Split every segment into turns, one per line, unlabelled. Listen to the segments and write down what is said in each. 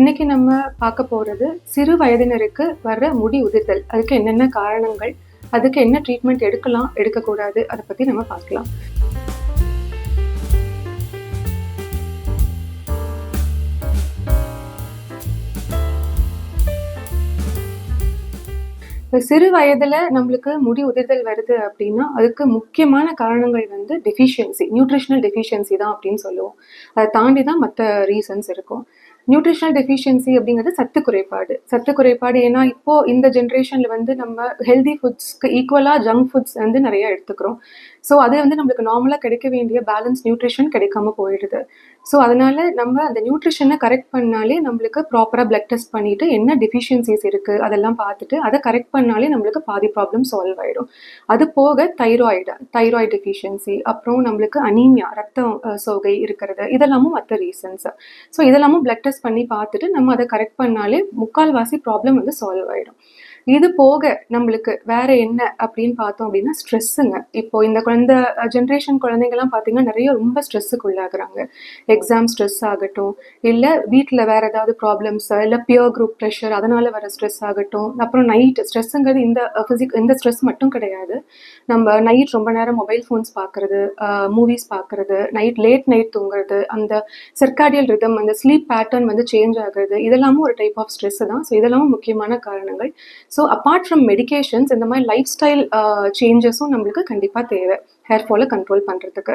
இன்னைக்கு நம்ம பார்க்க போகிறது சிறு வயதினருக்கு வர்ற முடி உதிர்தல். அதுக்கு என்னென்ன காரணங்கள் அதுக்கு என்ன ட்ரீட்மெண்ட் எடுக்கலாம் எடுக்கக்கூடாது அதை பற்றி நம்ம பார்க்கலாம். இப்போ சிறு வயதில் நம்மளுக்கு முடி உதிர்தல் வருது அப்படின்னா அதுக்கு முக்கியமான காரணங்கள் வந்து டெஃபிஷியன்சி நியூட்ரிஷனல் டெஃபிஷியன்சி தான் அப்படின்னு சொல்லுவோம். அதை தாண்டி தான் மற்ற ரீசன்ஸ் இருக்கும். நியூட்ரிஷனல் டெஃபிஷியன்சி அப்படிங்கிறது சத்து குறைபாடு சத்து குறைபாடு ஏன்னா இப்போ இந்த ஜென்ரேஷனில் வந்து நம்ம ஹெல்தி ஃபுட்ஸ்க்கு ஈக்குவலாக ஜங்க் ஃபுட்ஸ் வந்து நிறைய எடுத்துக்கிறோம். ஸோ அது வந்து நம்மளுக்கு நார்மலாக கிடைக்க வேண்டிய பேலன்ஸ் நியூட்ரிஷன் கிடைக்காம போயிடுது. ஸோ அதனால நம்ம அந்த நியூட்ரிஷனை கரெக்ட் பண்ணாலே நம்மளுக்கு ப்ராப்பராக பிளட் டெஸ்ட் பண்ணிட்டு என்ன டெஃபிஷியன்சிஸ் இருக்குது அதெல்லாம் பார்த்துட்டு அதை கரெக்ட் பண்ணாலே நம்மளுக்கு பாதி ப்ராப்ளம் சால்வ் ஆயிடும். அது போக தைராய்டு தைராய்டு டெஃபிஷியன்சி அப்புறம் நம்மளுக்கு அனீமியா ரத்த சோகை இருக்கிறது இதெல்லாமும் மற்ற ரீசன்ஸ் ஸோ இதெல்லாமும் பிளட் டெஸ்ட் பண்ணி பார்த்துட்டு நம்ம அதை கரெக்ட் பண்ணாலே முக்கால்வாசி ப்ராப்ளம் வந்து சால்வ் ஆயிடும். இது போக நம்மளுக்கு வேற என்ன அப்படின்னு பார்த்தோம் அப்படின்னா ஸ்ட்ரெஸ்ஸுங்க இப்போ இந்த குழந்தை ஜென்ரேஷன் குழந்தைங்கலாம் பார்த்தீங்கன்னா நிறைய ரொம்ப ஸ்ட்ரெஸ்ஸுக்கு உள்ளாகுறாங்க எக்ஸாம் ஸ்ட்ரெஸ் ஆகட்டும் இல்லை வீட்டில் வேற ஏதாவது ப்ராப்ளம்ஸ் இல்லை பியர் குரூப் ப்ரெஷர் அதனால வர ஸ்ட்ரெஸ் ஆகட்டும். அப்புறம் நைட் ஸ்ட்ரெஸ்ஸுங்கிறது இந்த ஃபிசிக் இந்த ஸ்ட்ரெஸ் மட்டும் கிடையாது. நம்ம நைட் ரொம்ப நேரம் மொபைல் ஃபோன்ஸ் பார்க்குறது மூவிஸ் பார்க்குறது நைட் லேட் நைட் தூங்குறது அந்த செர்காடியல் ரிதம் அந்த ஸ்லீப் பேட்டர்ன் வந்து சேஞ்ச் ஆகுறது இதெல்லாமும் ஒரு டைப் ஆஃப் ஸ்ட்ரெஸ் தான். ஸோ இதெல்லாமும் முக்கியமான காரணங்கள். ஸோ அப்பார்ட் ஃப்ரம் மெடிகேஷன்ஸ் இந்த மாதிரி லைஃப் ஸ்டைல் சேஞ்சஸும் நம்மளுக்கு கண்டிப்பாக தேவை. ஹேர் ஃபாலை கண்ட்ரோல் பண்ணுறதுக்கு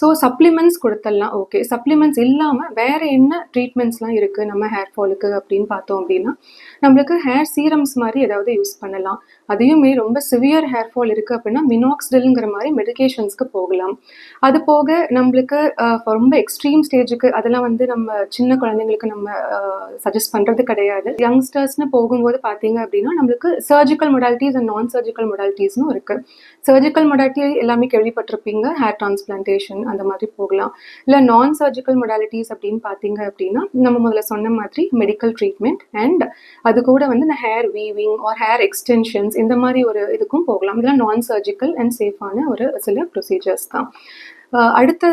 ஸோ சப்ளிமெண்ட்ஸ் கொடுத்துடலாம் ஓகே சப்ளிமெண்ட்ஸ் இல்லாமல் வேற என்ன ட்ரீட்மெண்ட்ஸ்லாம் இருக்குது நம்ம ஹேர் ஃபாலுக்கு அப்படின்னு பார்த்தோம் அப்படின்னா நம்மளுக்கு ஹேர் சீரம்ஸ் மாதிரி ஏதாவது யூஸ் பண்ணலாம். அதையுமே ரொம்ப சிவியர் ஹேர் ஃபால் இருக்குது அப்படின்னா மினாக்ஸ்டில்ங்கிற மாதிரி மெடிகேஷன்ஸ்க்கு போகலாம். அது போக நம்மளுக்கு ரொம்ப எக்ஸ்ட்ரீம் ஸ்டேஜுக்கு அதெல்லாம் வந்து நம்ம சின்ன குழந்தைங்களுக்கு நம்ம சஜஸ்ட் பண்ணுறது கிடையாது. யங்ஸ்டர்ஸ்னு போகும்போது பார்த்தீங்க அப்படின்னா நம்மளுக்கு சர்ஜிக்கல் மொடாலிட்டிஸ் அண்ட் நான் சர்ஜிக்கல் மொடாலிட்டிஸ்னும் இருக்குது சர்ஜிக்கல் மொடாலிட்டி எல்லாமே கேள்விப்பட்டிருப்பீங்க ஹேர் டிரான்ஸ்பிளான்டேஷன் அந்த மாதிரி போகலாம். இல்லை நான் சர்ஜிக்கல் மொடாலிட்டிஸ் அப்படின்னு பார்த்தீங்க அப்படின்னா நம்ம முதல்ல சொன்ன மாதிரி மெடிக்கல் ட்ரீட்மெண்ட் அண்ட் அது கூட வந்து இந்த hair weaving or hair extensions இந்த மாதிரி ஒரு இதுக்கும் போகலாம். இதெல்லாம் நான் சர்ஜிக்கல் அண்ட் சேஃபான ஒரு சில ப்ரொசீஜர்ஸ் தான். அடுத்த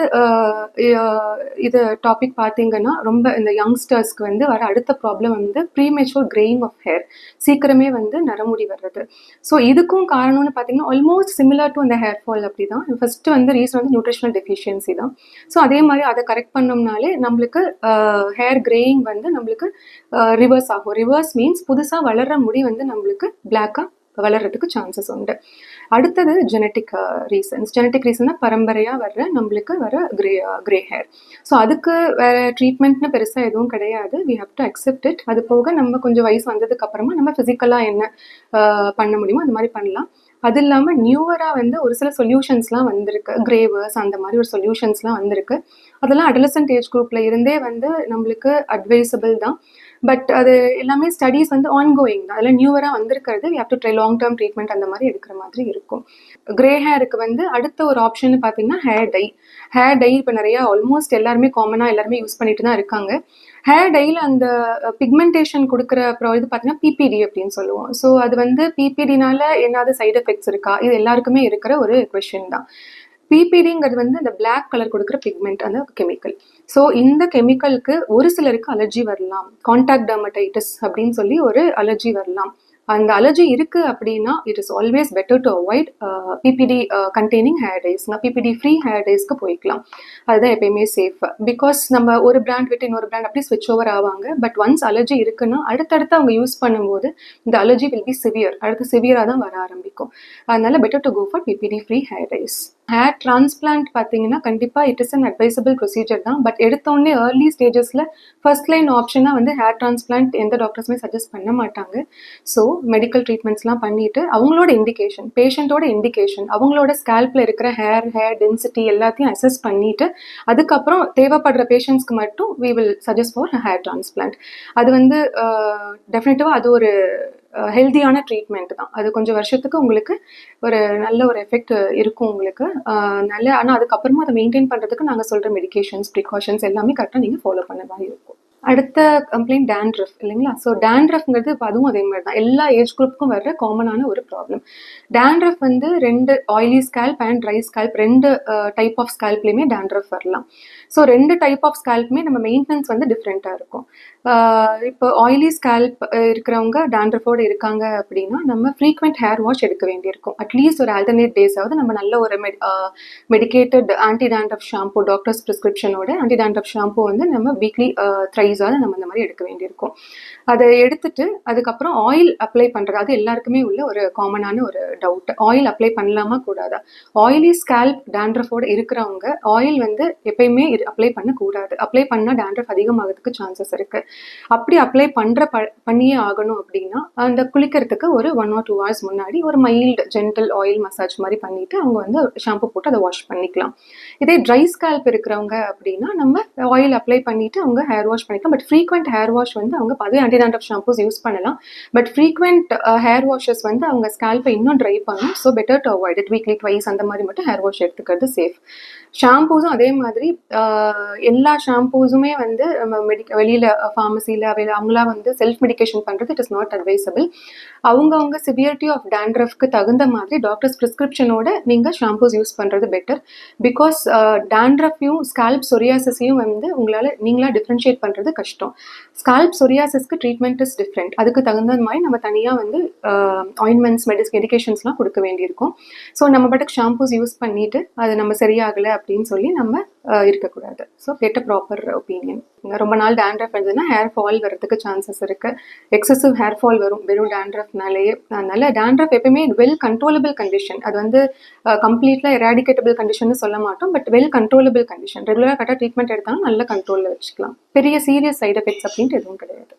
இது டாபிக் பார்த்தீங்கன்னா ரொம்ப இந்த யங்ஸ்டர்ஸ்க்கு வந்து வர அடுத்த ப்ராப்ளம் வந்து ப்ரீமெச்சூர் கிரேயிங் ஆஃப் ஹேர் சீக்கிரமே வந்து நரமுடி வர்றது. ஸோ இதுக்கும் காரணம்னு பார்த்தீங்கன்னா ஆல்மோஸ்ட் சிமிலர் டு அந்த ஹேர் ஃபால் அப்படி தான் ஃபஸ்ட்டு வந்து ரீசன் வந்து நியூட்ரிஷனல் டெஃபிஷியன்சி தான். ஸோ அதே மாதிரி அதை கரெக்ட் பண்ணோம்னாலே நம்மளுக்கு ஹேர் கிரேயிங் வந்து நம்மளுக்கு ரிவர்ஸ் ஆகும். ரிவர்ஸ் மீன்ஸ் புதுசாக வளர்ற முடி வந்து நம்மளுக்கு பிளாக்காக வளர்றதுக்கு சான்சஸ் உண்டு. அடுத்தது ஜெனட்டிக் ரீசன்ஸ் ஜெனட்டிக் ரீசன்னா பரம்பரையாக வர்ற நம்மளுக்கு வர கிரே கிரே ஹேர் ஸோ அதுக்கு வேற ட்ரீட்மெண்ட்னு பெருசாக எதுவும் கிடையாது. We have to accept it அது போக நம்ம கொஞ்சம் வயசு வந்ததுக்கு அப்புறமா நம்ம ஃபிசிக்கலாக என்ன uh, பண்ண முடியுமோ அந்த மாதிரி பண்ணலாம். அது இல்லாமல் நியூவராக வந்து ஒரு சில சொல்யூஷன்ஸ்லாம் வந்திருக்கு. கிரேவர்ஸ் அந்த மாதிரி ஒரு சொல்யூஷன்ஸ்லாம் வந்திருக்கு. அதெல்லாம் அடலசன்ட் ஏஜ் குரூப்பில் இருந்தே வந்து நம்மளுக்கு அட்வைசபிள் தான். பட் அது எல்லாமே ஸ்டடீஸ் வந்து ஆன்கோயிங் தான். அதில் நியூவராக வந்திருக்கிறது we have to try long term treatment அந்த மாதிரி எடுக்கிற மாதிரி இருக்கும். கிரே ஹேருக்கு வந்து அடுத்த ஒரு ஆப்ஷன் பார்த்தீங்கன்னா ஹேர் டை ஹேர் டை இப்போ நிறையா ஆல்மோஸ்ட் எல்லாருமே காமனாக எல்லாருமே யூஸ் பண்ணிட்டு தான் இருக்காங்க. ஹேர் டையில் அந்த பிக்மெண்டேஷன் கொடுக்குற அப்புறம் இது பார்த்தீங்கன்னா பிபிடி அப்படின்னு சொல்லுவோம். ஸோ அது வந்து பிபிடினால என்னாவது சைட் எஃபெக்ட்ஸ் இருக்கா? இது எல்லாருக்குமே இருக்கிற ஒரு கொஷின் தான். பிபிடிங்கிறது வந்து அந்த பிளாக் கலர் கொடுக்குற பிக்மெண்ட் அந்த கெமிக்கல் ஸோ இந்த கெமிக்கலுக்கு ஒரு சிலருக்கு அலர்ஜி வரலாம். கான்டாக்ட் டெர்மடைட்டிஸ் அப்படின்னு சொல்லி ஒரு அலர்ஜி வரலாம். அந்த அலர்ஜி இருக்கு அப்படின்னா it is always better to avoid PPD containing hair டேஸ்னா PPD free hair டேஸ்க்கு போய்க்கலாம். அதுதான் எப்பயுமே சேஃப் பிகாஸ் நம்ம ஒரு பிராண்ட் விட்டு இன்னொரு பிராண்ட் அப்படி ஸ்விட்ச் ஓவர் ஆவாங்க. பட் ஒன்ஸ் அலர்ஜி இருக்குன்னா அடுத்தடுத்து அவங்க யூஸ் பண்ணும்போது இந்த அலர்ஜி வில் பி சிவியர் அடுத்து சிவியராக தான் வர ஆரம்பிக்கும். அதனால better to go for PPD free hair dyes hair transplant பார்த்தீங்கன்னா கண்டிப்பாக it is an advisable procedure தான். பட் எடுத்தோடனே ஏர்லி ஸ்டேஜஸில் ஃபர்ஸ்ட் லைன் ஆப்ஷனாக வந்து ஹேர் டிரான்ஸ்பிளான்ட் எந்த டாக்டர்ஸுமே சஜஸ்ட் பண்ண மாட்டாங்க. ஸோ மெடிக்கல் ட்ரீட்மெண்ட்ஸ்லாம் பண்ணிட்டு அவங்களோட இண்டிகேஷன் பேஷண்ட்டோட இண்டிகேஷன் அவங்களோட ஸ்கேல்பில் இருக்கிற ஹேர் ஹேர் டென்சிட்டி எல்லாத்தையும் அசஸ் பண்ணிட்டு அதுக்கப்புறம் தேவைப்படுற பேஷண்ட்ஸ்க்கு மட்டும் we will suggest for hair transplant அது வந்து டெஃபினட்டிவாக அது ஒரு ஹெல்தியான ட்ரீட்மெண்ட் தான். அது கொஞ்சம் வருஷத்துக்கு உங்களுக்கு ஒரு நல்ல ஒரு எஃபெக்ட் இருக்கும் உங்களுக்கு. நல்ல ஆனால் அதுக்கப்புறமா அதை மெயின்டைன் பண்ணுறதுக்கு நாங்கள் சொல்கிற மெடிகேஷன்ஸ் ப்ரிகாஷன்ஸ் எல்லாமே கரெக்டாக நீங்கள் ஃபாலோ பண்ண மாதிரி இருக்கும். அடுத்த கம்ப்ளைண்ட் டேண்ட்ரஃப் இல்லைங்களா? ஸோ டேண்ட்ரஃப்ங்கிறது இப்போ அதுவும் அதே மாதிரி தான் எல்லா ஏஜ் குரூப்புக்கும் வர்ற காமனான ஒரு ப்ராப்ளம் டேண்ட்ரஃப் வந்து ரெண்டு oily scalp and dry scalp ரெண்டு டைப் ஆஃப் ஸ்கேல்ப்லேயுமே டேண்ட்ரஃப் வரலாம். ஸோ ரெண்டு டைப் ஆஃப் ஸ்கேல்ப்புமே நம்ம மெயின்டெனன்ஸ் வந்து டிஃப்ரெண்ட்டாக இருக்கும். இப்போ ஆயிலி ஸ்கேல்ப் இருக்கிறவங்க டேண்ட்ரஃபோடு இருக்காங்க அப்படின்னா நம்ம ஃப்ரீக்வெண்ட் ஹேர் வாஷ் எடுக்க வேண்டியிருக்கும். அட்லீஸ்ட் ஒரு ஆல்டர்னேட் டேஸாவது நம்ம நல்ல ஒரு med medicated anti dandruff shampoo doctors ப்ரிஸ்கிரிப்ஷனோட anti dandruff shampoo வந்து நம்ம வீக்லி சைஸால் நம்ம இந்த மாதிரி எடுக்க வேண்டியிருக்கும். அதை எடுத்துட்டு அதுக்கப்புறம் ஆயில் அப்ளை பண்ணுறது அது எல்லாருக்குமே உள்ள ஒரு காமனான ஒரு டவுட் ஆயில் அப்ளை பண்ணலாமா கூடாதா? ஆயிலி ஸ்கேல்ப் டேண்ட்ரஃபோடு இருக்கிறவங்க ஆயில் வந்து எப்பயுமே அப்ளை பண்ணக்கூடாது. அப்ளை பண்ணால் டேண்ட்ரஃப் அதிகமாகிறதுக்கு சான்சஸ் இருக்கு. அப்படி அப்ளை பண்ணுற ப பண்ணியே ஆகணும் அப்படின்னா அந்த குளிக்கிறதுக்கு ஒரு ஒன் ஆர் டூ ஹவர்ஸ் முன்னாடி ஒரு மைல்டு ஜென்டல் ஆயில் மசாஜ் மாதிரி பண்ணிட்டு அவங்க வந்து ஷாம்பு போட்டு அதை வாஷ் பண்ணிக்கலாம். இதே ட்ரை ஸ்கேல்ப் இருக்கிறவங்க அப்படின்னா நம்ம ஆயில் அப்ளை பண்ணிட்டு அவங்க ஹேர் வாஷ் வரைக்கும் பட் ஃப்ரீக்வெண்ட் ஹேர் வாஷ் வந்து அவங்க அதே ஆன்டி டேண்ட்ரஃப் ஷாம்பூஸ் யூஸ் பண்ணலாம் பட் ஃப்ரீக்வெண்ட் ஹேர் வாஷஸ் வந்து அவங்க ஸ்கேல்பை இன்னும் ட்ரை பண்ணும். So better to avoid it weekly twice அந்த மாதிரி மட்டும் ஹேர் வாஷ் எடுத்துக்கிறது சேஃப் ஷாம்பூஸும் அதே மாதிரி uh, எல்லா ஷாம்பூஸுமே வந்து நம்ம மெடிக்க வெளியில் ஃபார்மசியில் அவங்களா வந்து செல்ஃப் மெடிகேஷன் பண்ணுறது இட் இஸ் நாட் அட்வைசபிள் அவங்கவுங்க சிவியரிட்டி ஆஃப் டேண்ட்ரஃப்க்கு தகுந்த மாதிரி டாக்டர்ஸ் ப்ரிஸ்கிரிப்ஷனோட நீங்கள் ஷாம்பூஸ் யூஸ் பண்ணுறது பெட்டர் பிகாஸ் டேண்ட்ரஃபையும் ஸ்கால்ப் சொரியாசஸையும் வந்து உங்களால் நீங்களா டிஃப்ரென்ஷியேட் பண்ணுறது கஷ்டம். ஸ்கால்ப் சொரியாசிஸ்க்கு ட்ரீட்மெண்ட் இஸ் டிஃப்ரெண்ட் அதுக்கு தகுந்த மாதிரி நம்ம தனியாக வந்து ஆயின்மெண்ட்ஸ் மெடிஸ் மெடிகேஷன்ஸ்லாம் கொடுக்க வேண்டியிருக்கும். ஸோ நம்ம பாட்டுக்கு ஷாம்பூஸ் யூஸ் பண்ணிட்டு அது நம்ம சரியாகலை அப்படின்னு சொல்லி நம்ம இருக்கக்கூடாது. ஸோ கெட்ட ப்ராப்பர் ஒப்பீனியன் ரொம்ப நாள் டேண்ட்ரஃப் இருந்ததுன்னா ஹேர் ஃபால் வரதுக்கு சான்சஸ் இருக்கு. எக்ஸசிவ் ஹேர் ஃபால் வரும் வெறும் டேண்ட்ரஃப்னாலேயே அதனால டேண்ட்ரஃப் எப்பயுமே வெல் கண்ட்ரோலபிள் கண்டிஷன் அது வந்து கம்ப்ளீட்லாம் எராடிகேட்டபிள் கண்டிஷன் சொல்ல மாட்டோம். பட் வெல் கண்ட்ரோலபிள் கண்டிஷன் ரெகுலராக கரெக்டாக ட்ரீட்மெண்ட் எடுத்தாலும் நல்ல கண்ட்ரோலில் வச்சுக்கலாம். பெரிய சீரியஸ் சைட் எஃபெக்ட்ஸ் அப்படின்ட்டு எதுவும் கிடையாது.